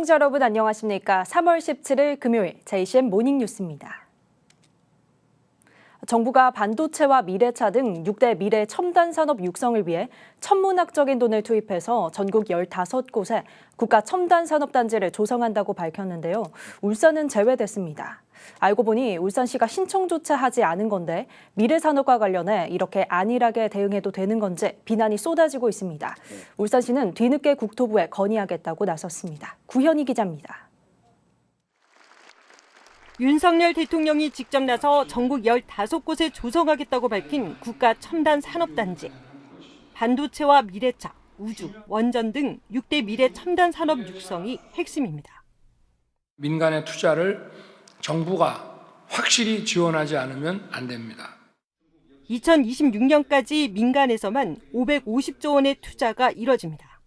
시청자 여러분 안녕하십니까? 3월 17일 금요일 JCM 모닝 뉴스입니다. 정부가 반도체와 미래차 등 6대 미래 첨단 산업 육성을 위해 천문학적인 돈을 투입해서 전국 15곳에 국가 첨단 산업 단지를 조성한다고 밝혔는데요. 울산은 제외됐습니다. 알고 보니 울산시가 신청조차 하지 않은 건데 미래 산업과 관련해 이렇게 안일하게 대응해도 되는 건지 비난이 쏟아지고 있습니다. 울산시는 뒤늦게 국토부에 건의하겠다고 나섰습니다. 구현희 기자입니다. 윤석열 대통령이 직접 나서 전국 15곳에 조성하겠다고 밝힌 국가 첨단 산업단지. 반도체와 미래차, 우주, 원전 등 6대 미래 첨단 산업 육성이 핵심입니다. 민간의 투자를 정부가 확실히 지원하지 않으면 안 됩니다. 2026년까지 민간에서만 550조 원의 투자가 이뤄집니다.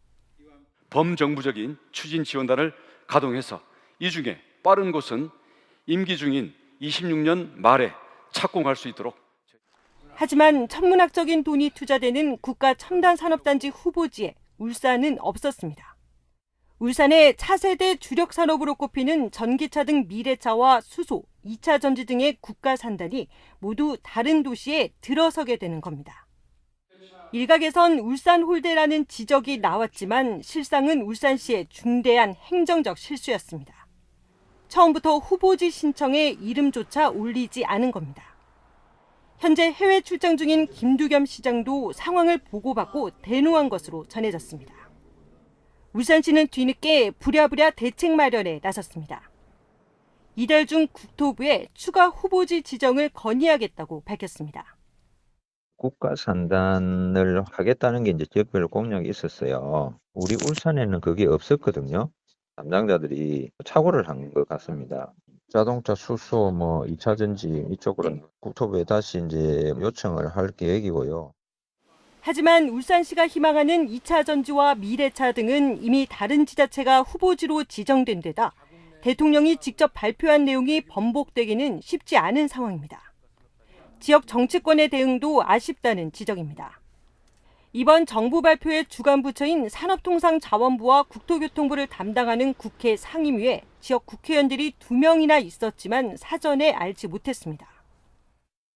범정부적인 추진 지원단을 가동해서 이 중에 빠른 곳은 임기 중인 26년 말에 착공할 수 있도록 하지만 천문학적인 돈이 투자되는 국가 첨단 산업단지 후보지에 울산은 없었습니다. 울산의 차세대 주력 산업으로 꼽히는 전기차 등 미래차와 수소, 2차 전지 등의 국가 산단이 모두 다른 도시에 들어서게 되는 겁니다. 일각에선 울산 홀대라는 지적이 나왔지만 실상은 울산시의 중대한 행정적 실수였습니다. 처음부터 후보지 신청에 이름조차 올리지 않은 겁니다. 현재 해외 출장 중인 김두겸 시장도 상황을 보고받고 대노한 것으로 전해졌습니다. 울산시는 뒤늦게 부랴부랴 대책 마련에 나섰습니다. 이달 중 국토부에 추가 후보지 지정을 건의하겠다고 밝혔습니다. 국가 산단을 하겠다는 게 이제 지역별 공약이 있었어요. 우리 울산에는 그게 없었거든요. 담당자들이 착오를 한 것 같습니다. 자동차 수소 뭐 2차 전지 이쪽으로는 국토부에 다시 이제 요청을 할 계획이고요. 하지만 울산시가 희망하는 2차 전지와 미래차 등은 이미 다른 지자체가 후보지로 지정된 데다 대통령이 직접 발표한 내용이 번복되기는 쉽지 않은 상황입니다. 지역 정치권의 대응도 아쉽다는 지적입니다. 이번 정부 발표의 주간 부처인 산업통상자원부와 국토교통부를 담당하는 국회 상임위에 지역 국회의원들이 두 명이나 있었지만 사전에 알지 못했습니다.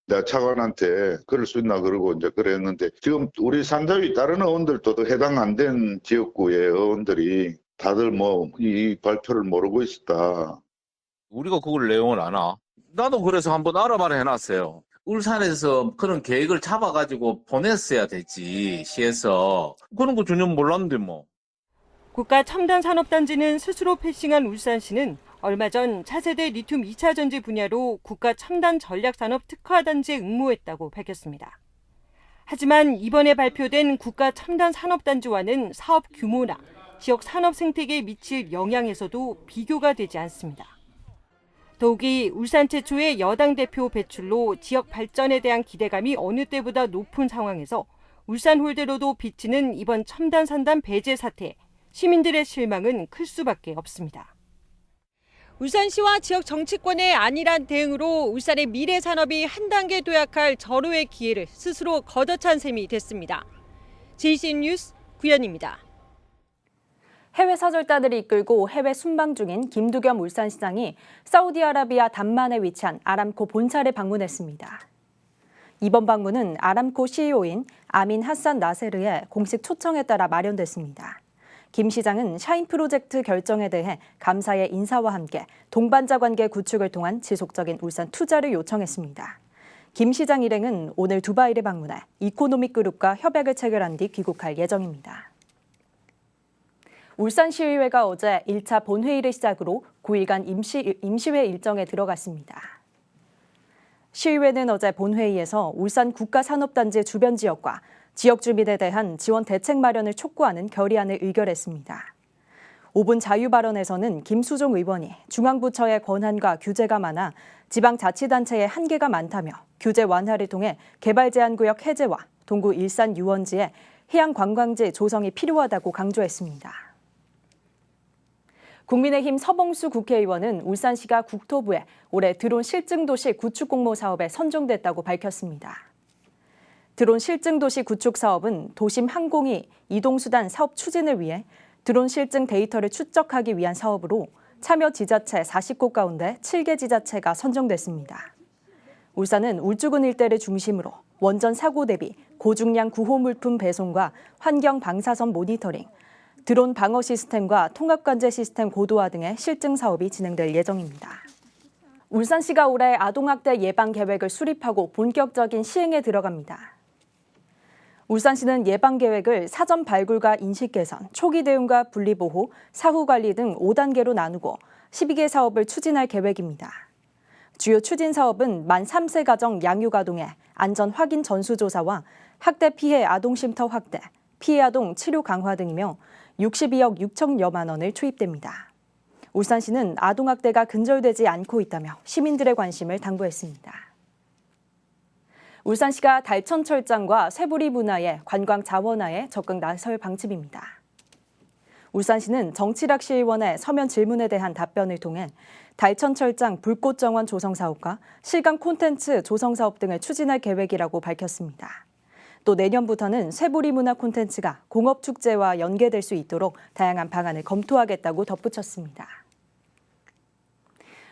내가 차관한테 그럴 수 있나 그러고 이제 그랬는데 지금 우리 산자위 다른 의원들도 해당 안 된 지역구의 의원들이 다들 뭐 이 발표를 모르고 있었다. 우리가 그걸 내용을 아나? 나도 그래서 한번 알아봐라 해놨어요. 울산에서 그런 계획을 잡아가지고 보냈어야 되지, 시에서. 그런 거 전혀 몰랐는데 뭐. 국가 첨단 산업단지는 스스로 패싱한 울산시는 얼마 전 차세대 리튬 2차 전지 분야로 국가 첨단 전략산업 특화단지에 응모했다고 밝혔습니다. 하지만 이번에 발표된 국가 첨단 산업단지와는 사업 규모나 지역 산업 생태계에 미칠 영향에서도 비교가 되지 않습니다. 더욱이 울산 최초의 여당 대표 배출로 지역 발전에 대한 기대감이 어느 때보다 높은 상황에서 울산 홀대로도 비치는 이번 첨단 산단 배제 사태, 시민들의 실망은 클 수밖에 없습니다. 울산시와 지역 정치권의 안일한 대응으로 울산의 미래 산업이 한 단계 도약할 절호의 기회를 스스로 걷어찬 셈이 됐습니다. JCN 뉴스 구현입니다. 해외 사절단을 이끌고 해외 순방 중인 김두겸 울산시장이 사우디아라비아 담만에 위치한 아람코 본사를 방문했습니다. 이번 방문은 아람코 CEO인 아민 하산 나세르의 공식 초청에 따라 마련됐습니다. 김 시장은 샤인 프로젝트 결정에 대해 감사의 인사와 함께 동반자 관계 구축을 통한 지속적인 울산 투자를 요청했습니다. 김 시장 일행은 오늘 두바이를 방문해 이코노믹 그룹과 협약을 체결한 뒤 귀국할 예정입니다. 울산시의회가 어제 1차 본회의를 시작으로 9일간 임시, 임시회 일정에 들어갔습니다. 시의회는 어제 본회의에서 울산 국가산업단지 주변 지역과 지역 주민에 대한 지원 대책 마련을 촉구하는 결의안을 의결했습니다. 5분 자유 발언에서는 김수종 의원이 중앙부처의 권한과 규제가 많아 지방자치단체의 한계가 많다며 규제 완화를 통해 개발 제한 구역 해제와 동구 일산 유원지에 해양 관광지 조성이 필요하다고 강조했습니다. 국민의힘 서봉수 국회의원은 울산시가 국토부에 올해 드론 실증도시 구축 공모 사업에 선정됐다고 밝혔습니다. 드론 실증도시 구축 사업은 도심 항공이 이동수단 사업 추진을 위해 드론 실증 데이터를 추적하기 위한 사업으로 참여 지자체 40곳 가운데 7개 지자체가 선정됐습니다. 울산은 울주군 일대를 중심으로 원전 사고 대비 고중량 구호 물품 배송과 환경 방사선 모니터링, 드론 방어 시스템과 통합 관제 시스템 고도화 등의 실증 사업이 진행될 예정입니다. 울산시가 올해 아동학대 예방 계획을 수립하고 본격적인 시행에 들어갑니다. 울산시는 예방 계획을 사전 발굴과 인식 개선, 초기 대응과 분리 보호, 사후 관리 등 5단계로 나누고 12개 사업을 추진할 계획입니다. 주요 추진 사업은 만 3세 가정 양육 아동의 안전 확인 전수 조사와 학대 피해 아동 쉼터 확대, 피해 아동 치료 강화 등이며 62억 6천여만 원을 투입됩니다. 울산시는 아동학대가 근절되지 않고 있다며 시민들의 관심을 당부했습니다. 울산시가 달천 철장과 쇠부리 문화의 관광 자원화에 적극 나설 방침입니다. 울산시는 정치락 시의원의 서면 질문에 대한 답변을 통해 달천 철장 불꽃 정원 조성 사업과 실감 콘텐츠 조성 사업 등을 추진할 계획이라고 밝혔습니다. 또 내년부터는 쇠부리 문화 콘텐츠가 공업 축제와 연계될 수 있도록 다양한 방안을 검토하겠다고 덧붙였습니다.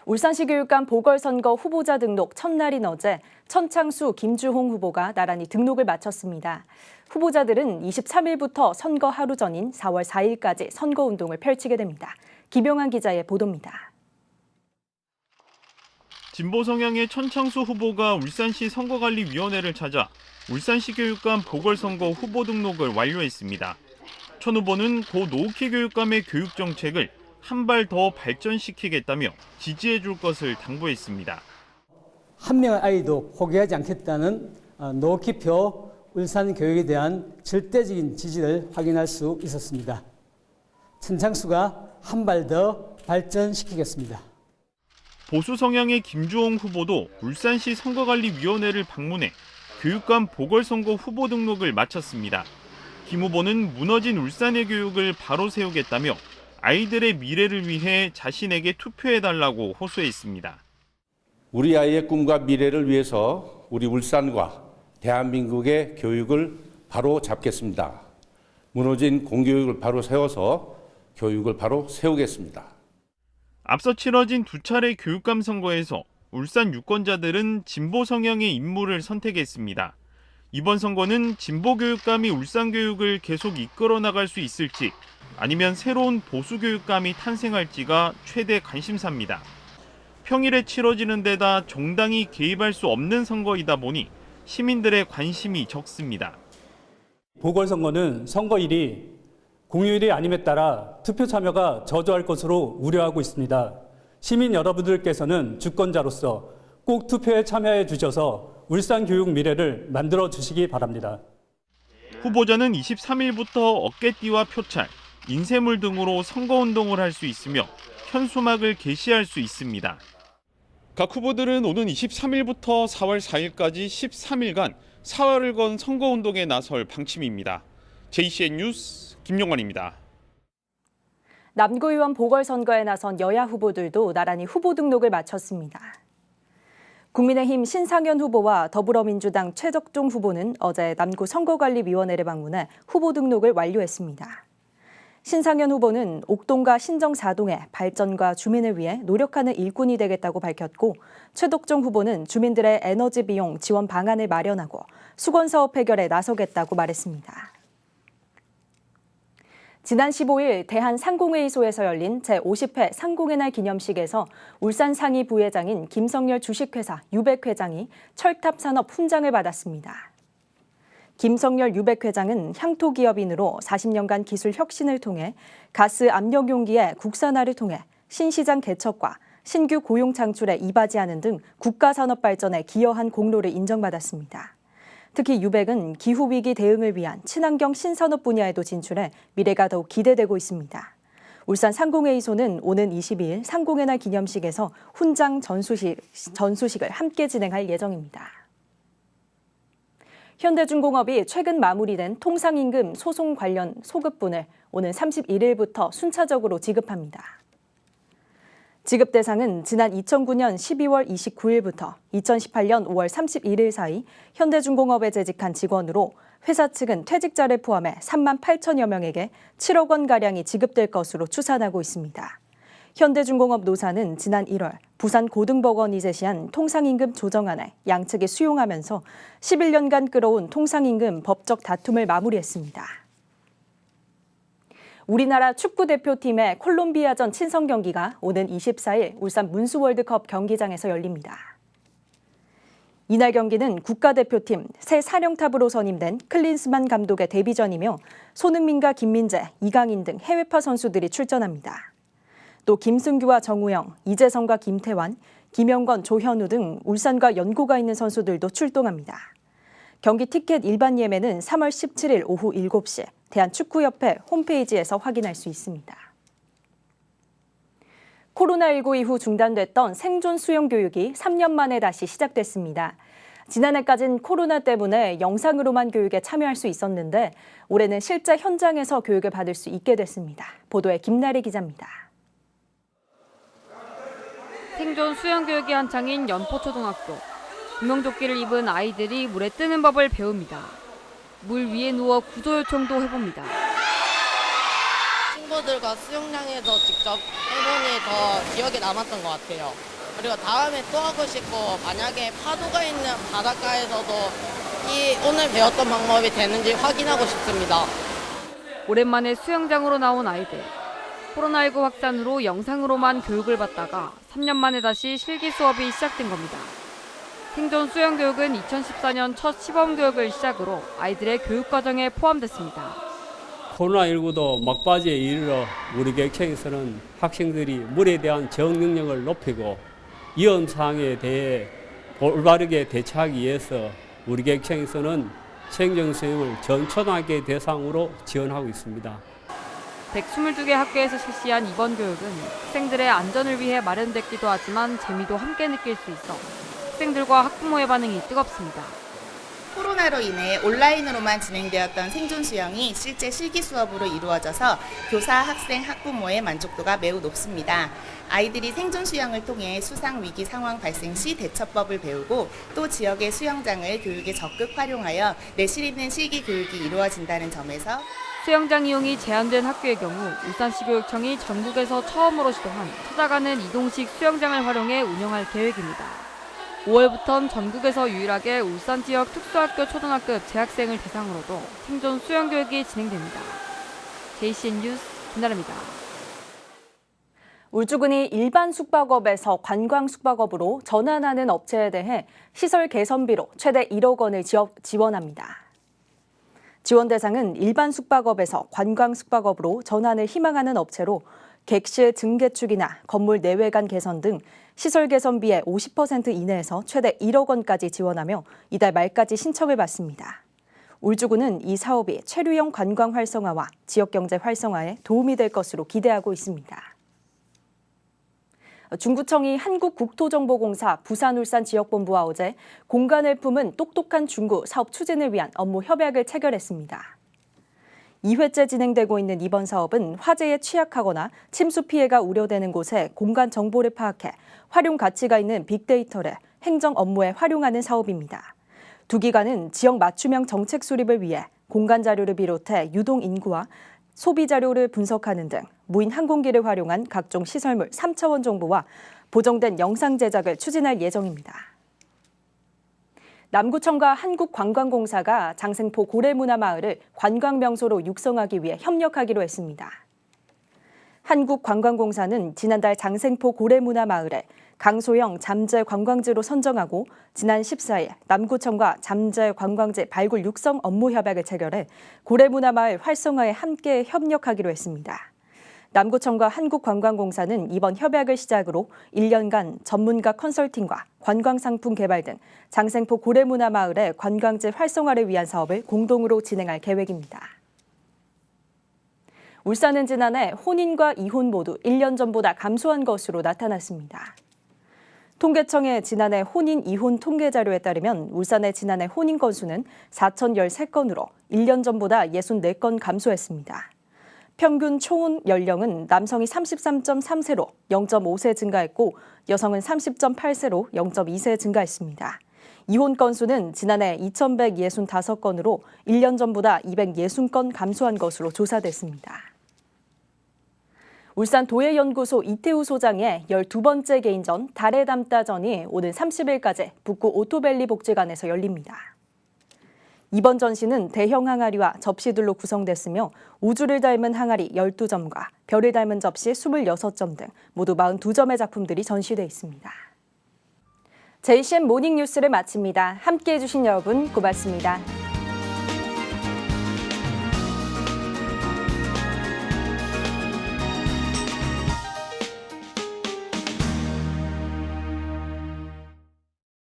울산시 교육감 보궐선거 후보자 등록 첫날인 어제 천창수, 김주홍 후보가 나란히 등록을 마쳤습니다. 후보자들은 23일부터 선거 하루 전인 4월 4일까지 선거운동을 펼치게 됩니다. 김용환 기자의 보도입니다. 진보 성향의 천창수 후보가 울산시 선거관리위원회를 찾아 울산시 교육감 보궐선거 후보 등록을 완료했습니다. 천 후보는 고 노키 교육감의 교육 정책을 한 발 더 발전시키겠다며 지지해 줄 것을 당부했습니다. 한 명의 아이도 포기하지 않겠다는 어, 노키표 울산 교육에 대한 절대적인 지지를 확인할 수 있었습니다. 천창수가 한 발 더 발전시키겠습니다. 보수 성향의 김주홍 후보도 울산시 선거관리위원회를 방문해 교육감 보궐선거 후보 등록을 마쳤습니다. 김 후보는 무너진 울산의 교육을 바로 세우겠다며 아이들의 미래를 위해 자신에게 투표해달라고 호소했습니다. 우리 아이의 꿈과 미래를 위해서 우리 울산과 대한민국의 교육을 바로 잡겠습니다. 무너진 공교육을 바로 세워서 교육을 바로 세우겠습니다. 앞서 치러진 두 차례 교육감 선거에서 울산 유권자들은 진보 성향의 인물을 선택했습니다. 이번 선거는 진보 교육감이 울산 교육을 계속 이끌어 나갈 수 있을지 아니면 새로운 보수 교육감이 탄생할지가 최대 관심사입니다. 평일에 치러지는 데다 정당이 개입할 수 없는 선거이다 보니 시민들의 관심이 적습니다. 보궐선거는 선거일이 공휴일이 아님에 따라 투표 참여가 저조할 것으로 우려하고 있습니다. 시민 여러분들께서는 주권자로서 꼭 투표에 참여해 주셔서 울산 교육 미래를 만들어 주시기 바랍니다. 후보자는 23일부터 어깨띠와 표찰, 인쇄물 등으로 선거운동을 할 수 있으며 현수막을 게시할 수 있습니다. 각 후보들은 오는 23일부터 4월 4일까지 13일간 사활을 건 선거운동에 나설 방침입니다. JCN 뉴스 김용환입니다. 남구의원 보궐선거에 나선 여야 후보들도 나란히 후보 등록을 마쳤습니다. 국민의힘 신상현 후보와 더불어민주당 최덕종 후보는 어제 남구 선거관리위원회를 방문해 후보 등록을 완료했습니다. 신상현 후보는 옥동과 신정 4동의 발전과 주민을 위해 노력하는 일꾼이 되겠다고 밝혔고 최덕종 후보는 주민들의 에너지 비용 지원 방안을 마련하고 수건 사업 해결에 나서겠다고 말했습니다. 지난 15일 대한상공회의소에서 열린 제50회 상공의 날 기념식에서 울산 상위 부회장인 김성열 주식회사 유백 회장이 철탑 산업 훈장을 받았습니다. 김성열 유백 회장은 향토 기업인으로 40년간 기술 혁신을 통해 가스 압력 용기의 국산화를 통해 신시장 개척과 신규 고용 창출에 이바지하는 등 국가 산업 발전에 기여한 공로를 인정받았습니다. 특히 유백은 기후 위기 대응을 위한 친환경 신산업 분야에도 진출해 미래가 더욱 기대되고 있습니다. 울산 상공회의소는 오는 22일 상공의 날 기념식에서 훈장 전수식, 전수식을 함께 진행할 예정입니다. 현대중공업이 최근 마무리된 통상임금 소송 관련 소급분을 오는 31일부터 순차적으로 지급합니다. 지급 대상은 지난 2009년 12월 29일부터 2018년 5월 31일 사이 현대중공업에 재직한 직원으로 회사 측은 퇴직자를 포함해 3만 8천여 명에게 7억 원가량이 지급될 것으로 추산하고 있습니다. 현대중공업 노사는 지난 1월 부산 고등법원이 제시한 통상임금 조정안을 양측이 수용하면서 11년간 끌어온 통상임금 법적 다툼을 마무리했습니다. 우리나라 축구 대표팀의 콜롬비아전 친선 경기가 오는 24일 울산 문수월드컵 경기장에서 열립니다. 이날 경기는 국가대표팀 새 사령탑으로 선임된 클린스만 감독의 데뷔전이며 손흥민과 김민재, 이강인 등 해외파 선수들이 출전합니다. 또 김승규와 정우영, 이재성과 김태환, 김영건, 조현우 등 울산과 연고가 있는 선수들도 출동합니다. 경기 티켓 일반 예매는 3월 17일 오후 7시 대한축구협회 홈페이지에서 확인할 수 있습니다. 코로나19 이후 중단됐던 생존 수영 교육이 3년 만에 다시 시작됐습니다. 지난해까진 코로나 때문에 영상으로만 교육에 참여할 수 있었는데 올해는 실제 현장에서 교육을 받을 수 있게 됐습니다. 보도에 김나리 기자입니다. 생존 수영 교육이 한창인 연포초등학교. 구명조끼를 입은 아이들이 물에 뜨는 법을 배웁니다. 물 위에 누워 구조 요청도 해봅니다. 친구들과 수영장에 서 직접 해보니 더 기억에 남았던 것 같아요. 그리고 다음에 또 하고 싶고 만약에 파도가 있는 바닷가에서도 이 오늘 배웠던 방법이 되는지 확인하고 싶습니다. 오랜만에 수영장으로 나온 아이들. 코로나19 확산으로 영상으로만 교육을 받다가 3년 만에 다시 실기 수업이 시작된 겁니다. 생존 수영 교육은 2014년 첫 시범 교육을 시작으로 아이들의 교육 과정에 포함됐습니다. 코로나19도 막바지에 이르러 우리 객체에서는 학생들이 물에 대한 적 능력을 높이고 위험 사항에 대해 올바르게 대처하기 위해서 우리 객체에서는 생존 수영을 전 초등학교 대상으로 지원하고 있습니다. 122개 학교에서 실시한 이번 교육은 학생들의 안전을 위해 마련됐기도 하지만 재미도 함께 느낄 수 있어 학생들과 학부모의 반응이 뜨겁습니다. 코로나로 인해 온라인으로만 진행되었던 생존 수영이 실제 실기 수업으로 이루어져서 교사, 학생, 학부모의 만족도가 매우 높습니다. 아이들이 생존 수영을 통해 수상 위기 상황 발생 시 대처법을 배우고 또 지역의 수영장을 교육에 적극 활용하여 내실 있는 실기 교육이 이루어진다는 점에서 수영장 이용이 제한된 학교의 경우 울산시 교육청이 전국에서 처음으로 시도한 찾아가는 이동식 수영장을 활용해 운영할 계획입니다. 5월부터는 전국에서 유일하게 울산 지역 특수학교 초등학급 재학생을 대상으로도 생존 수영 교육이 진행됩니다. JCN 뉴스 김나라입니다. 울주군이 일반 숙박업에서 관광 숙박업으로 전환하는 업체에 대해 시설 개선비로 최대 1억 원을 지원합니다. 지원 대상은 일반 숙박업에서 관광 숙박업으로 전환을 희망하는 업체로 객실 증개축이나 건물 내외관 개선 등 시설 개선비의 50% 이내에서 최대 1억 원까지 지원하며 이달 말까지 신청을 받습니다. 울주군은 이 사업이 체류형 관광 활성화와 지역 경제 활성화에 도움이 될 것으로 기대하고 있습니다. 중구청이 한국국토정보공사 부산울산 지역본부와 어제 공간을 품은 똑똑한 중구 사업 추진을 위한 업무 협약을 체결했습니다. 2회째 진행되고 있는 이번 사업은 화재에 취약하거나 침수 피해가 우려되는 곳에 공간 정보를 파악해 활용 가치가 있는 빅데이터를 행정 업무에 활용하는 사업입니다. 두 기관은 지역 맞춤형 정책 수립을 위해 공간 자료를 비롯해 유동 인구와 소비 자료를 분석하는 등 무인 항공기를 활용한 각종 시설물 3차원 정보와 보정된 영상 제작을 추진할 예정입니다. 남구청과 한국관광공사가 장생포 고래문화마을을 관광명소로 육성하기 위해 협력하기로 했습니다. 한국관광공사는 지난달 장생포 고래문화마을을 강소형 잠재 관광지로 선정하고 지난 14일 남구청과 잠재 관광지 발굴 육성 업무 협약을 체결해 고래문화마을 활성화에 함께 협력하기로 했습니다. 남구청과 한국관광공사는 이번 협약을 시작으로 1년간 전문가 컨설팅과 관광상품 개발 등 장생포 고래문화마을의 관광지 활성화를 위한 사업을 공동으로 진행할 계획입니다. 울산은 지난해 혼인과 이혼 모두 1년 전보다 감소한 것으로 나타났습니다. 통계청의 지난해 혼인 이혼 통계 자료에 따르면 울산의 지난해 혼인 건수는 4,013건으로 1년 전보다 64건 감소했습니다. 평균 초혼 연령은 남성이 33.3세로 0.5세 증가했고 여성은 30.8세로 0.2세 증가했습니다. 이혼 건수는 지난해 2,165건으로 1년 전보다 260건 감소한 것으로 조사됐습니다. 울산 도예연구소 이태우 소장의 12번째 개인전 달에 담다전이 오는 30일까지 북구 오토밸리 복지관에서 열립니다. 이번 전시는 대형 항아리와 접시들로 구성됐으며 우주를 닮은 항아리 12점과 별을 닮은 접시 26점 등 모두 42점의 작품들이 전시돼 있습니다. JCM 모닝 뉴스를 마칩니다. 함께해 주신 여러분 고맙습니다.